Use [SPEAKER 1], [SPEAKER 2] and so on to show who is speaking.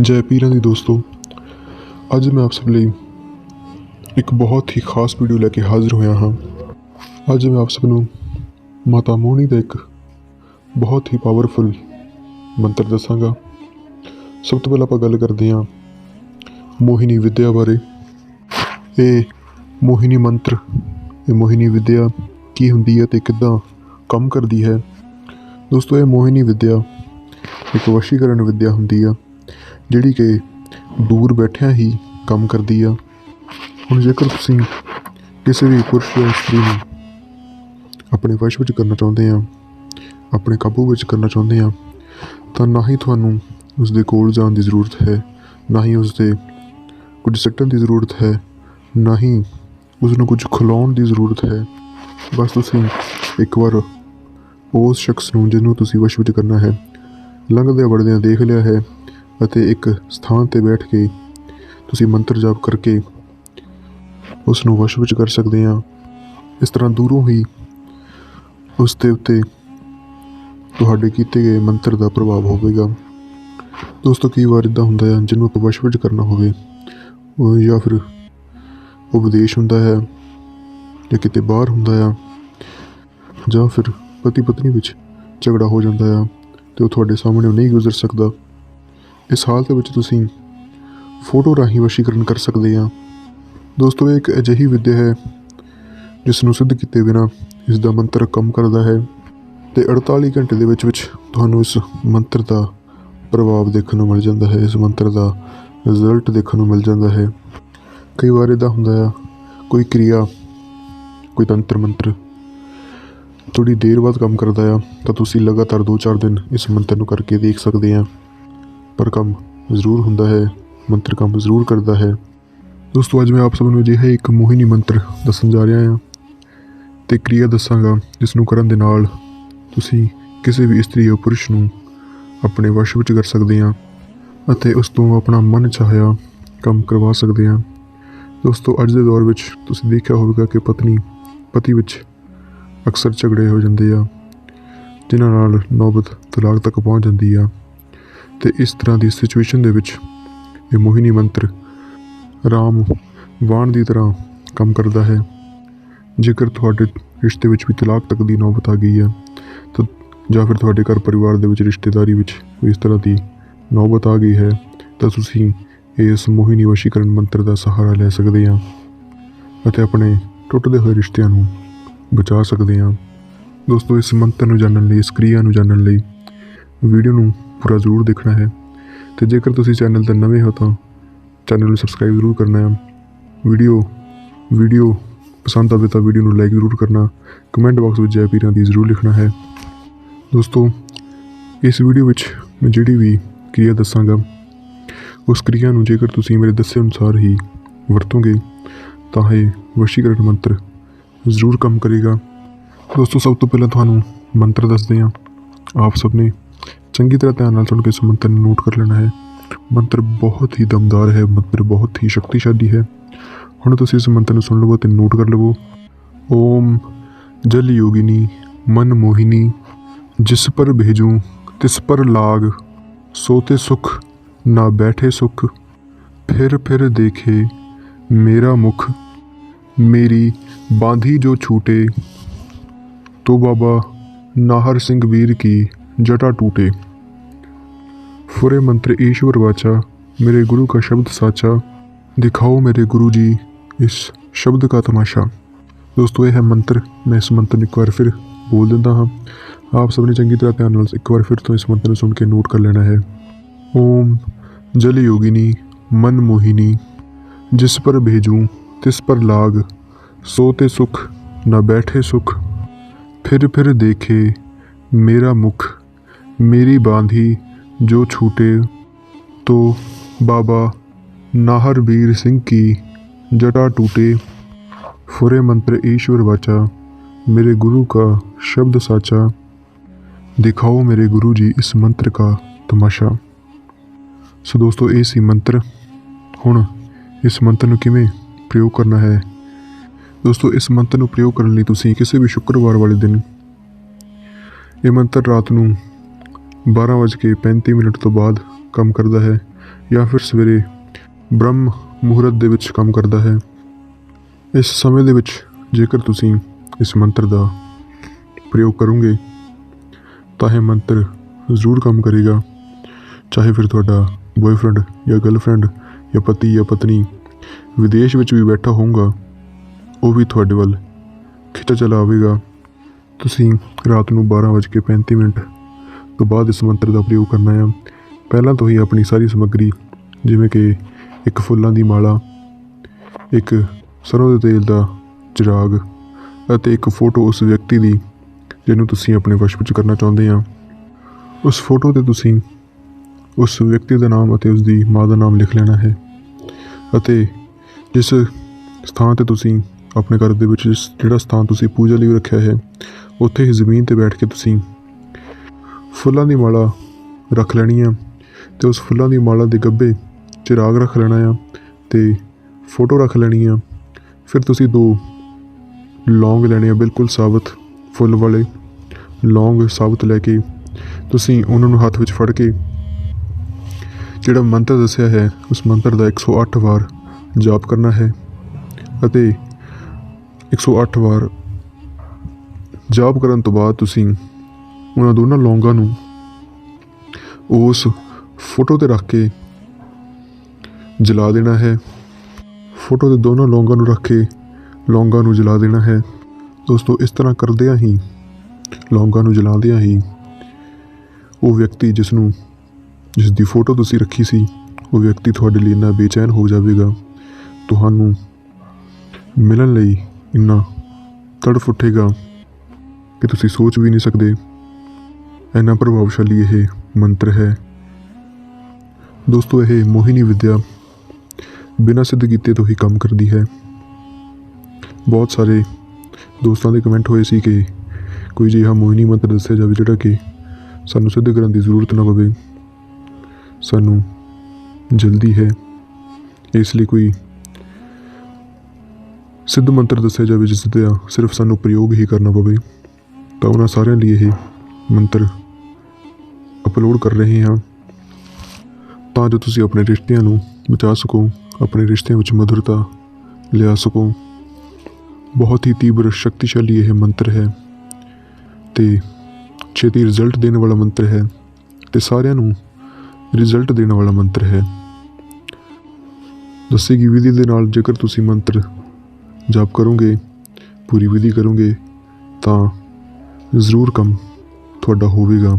[SPEAKER 1] ਜੈ ਪੀਰਾਂ ਦੀ ਦੋਸਤੋ, ਅੱਜ ਮੈਂ ਆਪ ਸਭ ਲਈ ਇੱਕ ਬਹੁਤ ਹੀ ਖਾਸ ਵੀਡੀਓ ਲੈ ਕੇ ਹਾਜ਼ਰ ਹੋਇਆ ਹਾਂ। ਅੱਜ ਮੈਂ ਆਪ ਸਭ ਨੂੰ ਮਾਤਾ ਮੋਹਣੀ ਦਾ ਇੱਕ ਬਹੁਤ ਹੀ ਪਾਵਰਫੁਲ ਮੰਤਰ ਦੱਸਾਂਗਾ। ਸਭ ਤੋਂ ਪਹਿਲਾਂ ਆਪਾਂ ਗੱਲ ਕਰਦੇ ਹਾਂ ਮੋਹਿਨੀ ਵਿਦਿਆ ਬਾਰੇ। ਇਹ ਮੋਹਿਨੀ ਮੰਤਰ, ਇਹ ਮੋਹਿਨੀ ਵਿਦਿਆ ਕੀ ਹੁੰਦੀ ਹੈ ਤੇ ਕਿੱਦਾਂ ਕੰਮ ਕਰਦੀ ਹੈ? ਦੋਸਤੋ, ਇਹ ਮੋਹਿਨੀ ਵਿਦਿਆ ਇੱਕ ਵਸ਼ੀਕਰਨ ਵਿਦਿਆ ਹੁੰਦੀ ਆ। ਜਿਹੜੀ ਕਿ ਦੂਰ ਬੈਠਿਆਂ ਹੀ ਕੰਮ ਕਰਦੀ ਆ। ਹੁਣ ਜੇਕਰ ਤੁਸੀਂ ਕਿਸੇ ਵੀ ਪੁਰਸ਼ ਜਾਂ ਇਸਤਰੀ ਨੂੰ ਆਪਣੇ ਵਸ਼ ਵਿੱਚ ਕਰਨਾ ਚਾਹੁੰਦੇ ਆ, ਆਪਣੇ ਕਾਬੂ ਵਿੱਚ ਕਰਨਾ ਚਾਹੁੰਦੇ ਆ, ਤਾਂ ਨਾ ਹੀ ਤੁਹਾਨੂੰ ਉਸ ਦੇ ਕੋਲ ਜਾਣ ਦੀ ਜ਼ਰੂਰਤ ਹੈ, ਨਾ ਹੀ ਉਸ ਦੇ ਕੁਝ ਸਿੱਟਣ ਦੀ ਜ਼ਰੂਰਤ ਹੈ, ਨਾ ਹੀ ਉਸ ਨੂੰ ਕੁਝ ਖਿਲਾਉਣ ਦੀ ਜ਼ਰੂਰਤ ਹੈ। ਬਸ ਤੁਸੀਂ ਇੱਕ ਵਾਰ ਉਸ ਸ਼ਖਸ ਨੂੰ ਜਿਹਨੂੰ ਤੁਸੀਂ ਵਸ਼ ਵਿੱਚ ਕਰਨਾ ਹੈ, ਲੰਘਦਿਆਂ ਵੜਦਿਆਂ ਦੇਖ ਲਿਆ ਹੈ ਅਤੇ ਇੱਕ ਸਥਾਨ ਤੇ ਬੈਠ ਕੇ ਤੁਸੀਂ ਮੰਤਰ ਜਾਪ ਕਰਕੇ ਉਸ ਨੂੰ ਵਸ਼ ਵਿੱਚ ਕਰ ਸਕਦੇ ਆ ਇਸ ਤਰ੍ਹਾਂ ਦੂਰੋਂ ਹੀ ਉਸ ਦੇ ਉੱਤੇ ਤੁਹਾਡੇ ਕੀਤੇ ਗਏ ਮੰਤਰ ਦਾ ਪ੍ਰਭਾਵ ਹੋਵੇਗਾ। ਦੋਸਤੋ, ਕਈ ਵਾਰ ਇਦਾਂ ਹੁੰਦਾ ਹੈ, ਜਿਹਨੂੰ ਆਪਾਂ ਵਸ਼ ਵਿੱਚ ਕਰਨਾ ਹੋਵੇ, ਉਹ ਜਾਂ ਫਿਰ ਉਹ ਵਿਦੇਸ਼ ਹੁੰਦਾ ਹੈ ਜਾਂ ਕਿਤੇ ਬਾਹਰ ਹੁੰਦਾ ਆ ਜਾਂ ਫਿਰ ਪਤੀ ਪਤਨੀ ਵਿੱਚ ਝਗੜਾ ਹੋ ਜਾਂਦਾ ਆ ਤੇ ਉਹ ਤੁਹਾਡੇ ਸਾਹਮਣੇ ਨਹੀਂ ਗੁਜ਼ਰ ਸਕਦਾ। ਇਸ ਹਾਲਤ ਵਿੱਚ ਤੁਸੀਂ ਫੋਟੋ ਰਾਹੀਂ ਵਸ਼ੀਕਰਨ ਕਰ ਸਕਦੇ ਆ ਦੋਸਤੋ, ਇਹ ਇੱਕ ਅਜਿਹੀ ਵਿਦਿਆ ਹੈ ਜਿਸ ਨੂੰ ਸਿੱਧ ਕੀਤੇ ਬਿਨਾ ਇਸ ਦਾ ਮੰਤਰ ਕੰਮ ਕਰਦਾ ਹੈ ਤੇ 48 ਘੰਟੇ ਦੇ ਵਿੱਚ ਵਿੱਚ ਤੁਹਾਨੂੰ ਇਸ ਮੰਤਰ ਦਾ ਪ੍ਰਭਾਵ ਦੇਖਣ ਨੂੰ ਮਿਲ ਜਾਂਦਾ ਹੈ, ਇਸ ਮੰਤਰ ਦਾ ਰਿਜ਼ਲਟ ਦੇਖਣ ਨੂੰ ਮਿਲ ਜਾਂਦਾ ਹੈ। ਕਈ ਵਾਰ ਇਹਦਾ ਹੁੰਦਾ ਆ, ਕੋਈ ਕਿਰਿਆ, ਕੋਈ ਤੰਤਰ ਮੰਤਰ ਥੋੜੀ ਦੇਰ ਬਾਅਦ ਕੰਮ ਕਰਦਾ ਆ, ਤਾਂ ਤੁਸੀਂ ਲਗਾਤਾਰ 2-4 ਦਿਨ ਇਸ ਮੰਤਰ ਨੂੰ ਕਰਕੇ ਦੇਖ ਸਕਦੇ ਆ। ਪਰ ਕੰਮ ਜ਼ਰੂਰ ਹੁੰਦਾ ਹੈ, ਮੰਤਰ ਕੰਮ ਜ਼ਰੂਰ ਕਰਦਾ ਹੈ। ਦੋਸਤੋ, ਅੱਜ ਮੈਂ ਆਪ ਸਭ ਨੂੰ ਅਜਿਹਾ ਇੱਕ ਮੋਹਿਨੀ ਮੰਤਰ ਦੱਸਣ ਜਾ ਰਿਹਾ ਹਾਂ ਤੇ ਕਿਰਿਆ ਦੱਸਾਂਗਾ, ਜਿਸ ਨੂੰ ਕਰਨ ਦੇ ਨਾਲ ਤੁਸੀਂ ਕਿਸੇ ਵੀ ਇਸਤਰੀ ਜਾਂ ਪੁਰਸ਼ ਨੂੰ ਆਪਣੇ ਵਸ਼ ਵਿੱਚ ਕਰ ਸਕਦੇ ਹਾਂ ਅਤੇ ਉਸ ਤੋਂ ਆਪਣਾ ਮਨ ਚਾਹਿਆ ਕੰਮ ਕਰਵਾ ਸਕਦੇ ਹਾਂ। ਦੋਸਤੋ, ਅੱਜ ਦੇ ਦੌਰ ਵਿੱਚ ਤੁਸੀਂ ਦੇਖਿਆ ਹੋਵੇਗਾ ਕਿ ਪਤਨੀ, ਪਤੀ ਵਿੱਚ ਅਕਸਰ ਝਗੜੇ ਹੋ ਜਾਂਦੇ ਆ, ਜਿਨ੍ਹਾਂ ਨਾਲ ਨੌਬਤ ਤਲਾਕ ਤੱਕ ਪਹੁੰਚ ਜਾਂਦੀ ਆ। ਤੇ ਇਸ ਤਰ੍ਹਾਂ ਦੀ ਸਿਚੁਏਸ਼ਨ ਦੇ ਵਿੱਚ ਇਹ ਮੋਹਿਨੀ ਮੰਤਰ ਰਾਮ ਵਾਣ ਦੀ ਤਰ੍ਹਾਂ ਕੰਮ ਕਰਦਾ ਹੈ। ਜੇਕਰ ਤੁਹਾਡੇ ਰਿਸ਼ਤੇ ਵਿੱਚ ਵੀ ਤਲਾਕ ਤੱਕ ਦੀ ਨੌਬਤ ਆ ਗਈ ਹੈ, ਤਾਂ ਜਾਂ ਫਿਰ ਤੁਹਾਡੇ ਘਰ ਪਰਿਵਾਰ ਦੇ ਵਿੱਚ ਰਿਸ਼ਤੇਦਾਰੀ ਵਿੱਚ ਕੋਈ ਇਸ ਤਰ੍ਹਾਂ ਦੀ ਨੌਬਤ ਆ ਗਈ ਹੈ, ਤਾਂ ਤੁਸੀਂ ਇਸ ਮੋਹਿਨੀ ਵਸ਼ੀਕਰਨ ਮੰਤਰ ਦਾ ਸਹਾਰਾ ਲੈ ਸਕਦੇ ਹਾਂ ਅਤੇ ਆਪਣੇ ਟੁੱਟਦੇ ਹੋਏ ਰਿਸ਼ਤਿਆਂ ਨੂੰ ਬਚਾ ਸਕਦੇ ਹਾਂ। ਦੋਸਤੋ, ਇਸ ਮੰਤਰ ਨੂੰ ਜਾਣਨ ਲਈ, ਇਸ ਕਿਰਿਆ ਨੂੰ ਜਾਣਨ ਲਈ ਵੀਡੀਓ ਨੂੰ ਪੂਰਾ ਜ਼ਰੂਰ ਦੇਖਣਾ ਹੈ। ਤੇ ਜੇਕਰ ਤੁਸੀਂ ਚੈਨਲ ਤੇ ਨਵੇਂ ਹੋ ਤਾਂ ਚੈਨਲ ਨੂੰ ਸਬਸਕ੍ਰਾਈਬ ਜ਼ਰੂਰ ਕਰਨਾ ਹੈ। ਵੀਡੀਓ ਵੀਡੀਓ ਪਸੰਦ ਆਵੇ ਤਾਂ ਵੀਡੀਓ ਨੂੰ ਲਾਈਕ ਜ਼ਰੂਰ ਕਰਨਾ। ਕਮੈਂਟ ਬਾਕਸ ਵਿੱਚ ਜੈ ਪੀਰਾਂ ਦੀ ਜ਼ਰੂਰ ਲਿਖਣਾ ਹੈ। ਦੋਸਤੋ, ਇਸ ਵੀਡੀਓ ਵਿੱਚ ਮੈਂ ਜਿਹੜੀ ਵੀ ਕਿਰਿਆ ਦੱਸਾਂਗਾ, ਉਸ ਕਿਰਿਆ ਨੂੰ ਜੇਕਰ ਤੁਸੀਂ ਮੇਰੇ ਦੱਸੇ ਅਨੁਸਾਰ ਹੀ ਵਰਤੋਗੇ, ਤਾਂ ਇਹ ਵਸ਼ੀਕਰਨ ਮੰਤਰ ਜ਼ਰੂਰ ਕੰਮ ਕਰੇਗਾ। ਦੋਸਤੋ, ਸਭ ਤੋਂ ਪਹਿਲਾਂ ਤੁਹਾਨੂੰ ਮੰਤਰ ਦੱਸਦੇ ਹਾਂ। ਆਪ ਸਭ ਨੇ ਚੰਗੀ ਤਰ੍ਹਾਂ ਧਿਆਨ ਨਾਲ ਸੁਣ ਕੇ ਇਸ ਮੰਤਰ ਨੂੰ ਨੋਟ ਕਰ ਲੈਣਾ ਹੈ ਮੰਤਰ ਬਹੁਤ ਹੀ ਦਮਦਾਰ ਹੈ ਮੰਤਰ ਬਹੁਤ ਹੀ ਸ਼ਕਤੀਸ਼ਾਲੀ ਹੈ ਹੁਣ ਤੁਸੀਂ ਇਸ ਮੰਤਰ ਨੂੰ ਸੁਣ ਲਵੋ ਤੇ ਨੋਟ ਕਰ ਲਵੋ ਓਮ ਜਲ ਯੋਗਿਨੀ ਮਨ ਮੋਹਿਨੀ ਜਿਸ ਪਰ ਭੇਜੂੰ ਤਿਸ ਪਰ ਲਾਗ ਸੋਤੇ ਸੁਖ ਨਾ ਬੈਠੇ ਸੁਖ ਫਿਰ ਫਿਰ ਦੇਖੇ ਮੇਰਾ ਮੁਖ ਮੇਰੀ ਬਾਂਧੀ ਜੋ ਛੂਟੇ तो बाबा नाहर सिंह वीर की जटा टूटे फुरे मंत्र ईश्वर वाचा मेरे गुरु का शब्द साचा दिखाओ मेरे गुरु जी इस शब्द का तमाशा ਦੋਸਤੋ ਇਹ ਹੈ ਮੰਤਰ ਮੈਂ ਇਸ ਮੰਤਰ ਨੂੰ ਇੱਕ ਵਾਰ ਫਿਰ ਬੋਲ ਦਿੰਦਾ ਹਾਂ ਆਪ ਸਭ ਨੇ ਚੰਗੀ ਤਰ੍ਹਾਂ ਧਿਆਨ ਨਾਲ ਇੱਕ ਵਾਰ ਫਿਰ ਤੋਂ ਇਸ ਮੰਤਰ ਨੂੰ ਸੁਣ ਕੇ ਨੋਟ ਕਰ ਲੈਣਾ ਹੈ ਓਮ ਜਲ ਯੋਗਿਨੀ ਮਨ ਮੋਹਿਨੀ ਜਿਸ ਪਰ ਭੇਜੂੰ ਤਿਸ ਪਰ ਲਾਗ ਸੋ ਤੇ ਸੁਖ ਨਾ ਬੈਠੇ ਸੁਖ फिर फिर देखे मेरा मुख मेरी बांधी जो छूटे तो बाबा नाहर वीर सिंह की जटा टूटे फुरे मंत्र ईश्वर वाचा मेरे गुरु का शब्द साचा दिखाओ मेरे गुरु जी इस मंत्र का तमाशा ਸੋ ਦੋਸਤੋ ਇਹ ਸੀ ਮੰਤਰ ਹੁਣ ਇਸ ਮੰਤਰ ਨੂੰ ਕਿਵੇਂ ਪ੍ਰਯੋਗ ਕਰਨਾ ਹੈ ਦੋਸਤੋ ਇਸ ਮੰਤਰ ਨੂੰ ਪ੍ਰਯੋਗ ਕਰਨ ਲਈ ਤੁਸੀਂ ਕਿਸੇ ਵੀ ਸ਼ੁੱਕਰਵਾਰ ਵਾਲੇ ਦਿਨ ਇਹ ਮੰਤਰ ਰਾਤ ਨੂੰ 12:35 ਮਿੰਟ ਤੋਂ ਬਾਅਦ ਕੰਮ ਕਰਦਾ ਹੈ ਜਾਂ ਫਿਰ ਸਵੇਰੇ ਬ੍ਰਹਮ ਮੁਹੂਰਤ ਦੇ ਵਿੱਚ ਕੰਮ ਕਰਦਾ ਹੈ। ਇਸ ਸਮੇਂ ਦੇ ਵਿੱਚ ਜੇਕਰ ਤੁਸੀਂ ਇਸ ਮੰਤਰ ਦਾ ਪ੍ਰਯੋਗ ਕਰੋਗੇ, ਤਾਂ ਇਹ ਮੰਤਰ ਜ਼ਰੂਰ ਕੰਮ ਕਰੇਗਾ। ਚਾਹੇ ਫਿਰ ਤੁਹਾਡਾ ਬॉयਫ੍ਰੈਂਡ ਜਾਂ ਗਰਲਫ੍ਰੈਂਡ ਜਾਂ ਪਤੀ ਜਾਂ ਪਤਨੀ ਵਿਦੇਸ਼ ਵਿੱਚ ਵੀ ਬੈਠਾ ਹੋਊਗਾ, ਉਹ ਵੀ ਤੁਹਾਡੇ ਵੱਲ ਖਿੱਚਾ ਚਲਾ ਆਵੇਗਾ। ਤੁਸੀਂ ਰਾਤ ਨੂੰ 12:35 ਮਿੰਟ ਤੋਂ ਬਾਅਦ ਇਸ ਮੰਤਰ ਦਾ ਪ੍ਰਯੋਗ ਕਰਨਾ ਹੈ ਪਹਿਲਾਂ ਤੋਂ ਹੀ ਆਪਣੀ ਸਾਰੀ ਸਮੱਗਰੀ, ਜਿਵੇਂ ਕਿ ਇੱਕ ਫੁੱਲਾਂ ਦੀ ਮਾਲਾ, ਇੱਕ ਸਰੋਂ ਦੇ ਤੇਲ ਦਾ ਚਿਰਾਗ ਅਤੇ ਇੱਕ ਫੋਟੋ ਉਸ ਵਿਅਕਤੀ ਦੀ, ਜਿਹਨੂੰ ਤੁਸੀਂ ਆਪਣੇ ਵਸ਼ ਵਿੱਚ ਕਰਨਾ ਚਾਹੁੰਦੇ ਆ। ਉਸ ਫੋਟੋ ਤੇ ਤੁਸੀਂ ਉਸ ਵਿਅਕਤੀ ਦਾ ਨਾਮ ਅਤੇ ਉਸ ਦੀ ਮਾਂ ਦਾ ਨਾਮ ਲਿਖ ਲੈਣਾ ਹੈ ਅਤੇ ਜਿਸ ਸਥਾਨ ਤੇ ਤੁਸੀਂ ਆਪਣੇ ਘਰ ਦੇ ਵਿੱਚ, ਜਿਸ ਜਿਹੜਾ ਸਥਾਨ ਤੁਸੀਂ ਪੂਜਾ ਲਈ ਰੱਖਿਆ ਹੈ, ਉੱਥੇ ਹੀ ਜ਼ਮੀਨ ਤੇ ਬੈਠ ਕੇ ਤੁਸੀਂ ਫੁੱਲਾਂ ਦੀ ਮਾਲਾ ਰੱਖ ਲੈਣੀ ਆ ਤੇ ਉਸ ਫੁੱਲਾਂ ਦੀ ਮਾਲਾ ਦੇ ਗੱਭੇ ਚਿਰਾਗ ਰੱਖ ਲੈਣਾ ਆ ਤੇ ਫੋਟੋ ਰੱਖ ਲੈਣੀ ਆ। ਫਿਰ ਤੁਸੀਂ ਦੋ ਲੌਂਗ ਲੈਣੇ ਆ, ਬਿਲਕੁਲ ਸਾਬਤ ਫੁੱਲ ਵਾਲੇ। ਲੌਂਗ ਸਾਬਤ ਲੈ ਕੇ ਤੁਸੀਂ ਉਹਨਾਂ ਨੂੰ ਹੱਥ ਵਿੱਚ ਫੜ ਕੇ ਜਿਹੜਾ ਮੰਤਰ ਦੱਸਿਆ ਹੈ, ਉਸ ਮੰਤਰ ਦਾ 108 ਵਾਰ ਜਾਪ ਕਰਨਾ ਹੈ ਅਤੇ 108 ਵਾਰ ਜਾਪ ਕਰਨ ਤੋਂ ਬਾਅਦ ਤੁਸੀਂ ਉਹਨਾਂ ਦੋਨਾਂ ਲੌਂਗਾਂ ਨੂੰ ਉਸ ਫੋਟੋ ਤੇ ਰੱਖ ਕੇ ਜਲਾ ਦੇਣਾ ਹੈ। ਫੋਟੋ ਦੇ ਦੋਨਾਂ ਲੌਂਗਾਂ ਨੂੰ ਰੱਖ ਕੇ ਲੌਂਗਾਂ ਨੂੰ ਜਲਾ ਦੇਣਾ ਹੈ। ਦੋਸਤੋ, ਇਸ ਤਰ੍ਹਾਂ ਕਰਦਿਆਂ ਹੀ, ਲੌਂਗਾਂ ਨੂੰ ਜਲਾਉਂਦਿਆਂ ਹੀ ਉਹ ਵਿਅਕਤੀ ਜਿਸ ਨੂੰ, ਜਿਸ ਦੀ ਫੋਟੋ ਤੁਸੀਂ ਰੱਖੀ ਸੀ, ਉਹ ਵਿਅਕਤੀ ਤੁਹਾਡੇ ਲਈ ਇੰਨਾ ਬੇਚੈਨ ਹੋ ਜਾਵੇਗਾ। ਤੁਹਾਨੂੰ ਮਿਲਣ ਲਈ ਇੰਨਾ ਤੜਫ ਉੱਠੇਗਾ ਕਿ ਤੁਸੀਂ ਸੋਚ ਵੀ ਨਹੀਂ ਸਕਦੇ। ਇੰਨਾ ਪ੍ਰਭਾਵਸ਼ਾਲੀ ਇਹ ਮੰਤਰ ਹੈ। ਦੋਸਤੋ, ਇਹ ਮੋਹਿਨੀ ਵਿਦਿਆ ਬਿਨਾਂ ਸਿੱਧ ਕੀਤੇ ਤੋਂ ਹੀ ਕੰਮ ਕਰਦੀ ਹੈ। ਬਹੁਤ ਸਾਰੇ ਦੋਸਤਾਂ ਦੇ ਕਮੈਂਟ ਹੋਏ ਸੀ ਕਿ ਕੋਈ ਜਿਹਾ ਮੋਹਿਨੀ ਮੰਤਰ ਦੱਸਿਆ ਜਾਵੇ ਜਿਹੜਾ ਕਿ ਸਾਨੂੰ ਸਿੱਧ ਕਰਨ ਦੀ ਜ਼ਰੂਰਤ ਨਾ ਪਵੇ ਸਾਨੂੰ ਜਲਦੀ ਹੈ। ਇਸ ਲਈ ਕੋਈ ਸਿੱਧ ਮੰਤਰ ਦੱਸਿਆ ਜਾਵੇ ਜਿਸ ਦਾ ਸਿਰਫ ਸਾਨੂੰ ਪ੍ਰਯੋਗ ਹੀ ਕਰਨਾ ਪਵੇ, ਤਾਂ ਉਹਨਾਂ ਸਾਰਿਆਂ ਲਈ ਇਹ ਮੰਤਰ ਅਪਲੋਡ ਕਰ ਰਹੇ ਹਾਂ, ਤਾਂ ਜੋ ਤੁਸੀਂ ਆਪਣੇ ਰਿਸ਼ਤਿਆਂ ਨੂੰ ਬਚਾ ਸਕੋ, ਆਪਣੇ ਰਿਸ਼ਤਿਆਂ ਵਿੱਚ ਮਧੁਰਤਾ ਲਿਆ ਸਕੋ। ਬਹੁਤ ਹੀ ਤੀਬਰ ਸ਼ਕਤੀਸ਼ਾਲੀ ਇਹ ਮੰਤਰ ਹੈ ਤੇ ਛੇਤੀ ਰਿਜ਼ਲਟ ਦੇਣ ਵਾਲਾ ਮੰਤਰ ਹੈ ਤੇ ਸਾਰਿਆਂ ਨੂੰ ਰਿਜ਼ਲਟ ਦੇਣ ਵਾਲਾ ਮੰਤਰ ਹੈ। ਦੱਸੀ ਗਈ ਵਿਧੀ ਦੇ ਨਾਲ ਜੇਕਰ ਤੁਸੀਂ ਮੰਤਰ ਜਾਪ ਕਰੋਗੇ, ਪੂਰੀ ਵਿਧੀ ਕਰੋਗੇ, ਤਾਂ ਜ਼ਰੂਰ ਕੰਮ ਤੁਹਾਡਾ ਹੋਵੇਗਾ।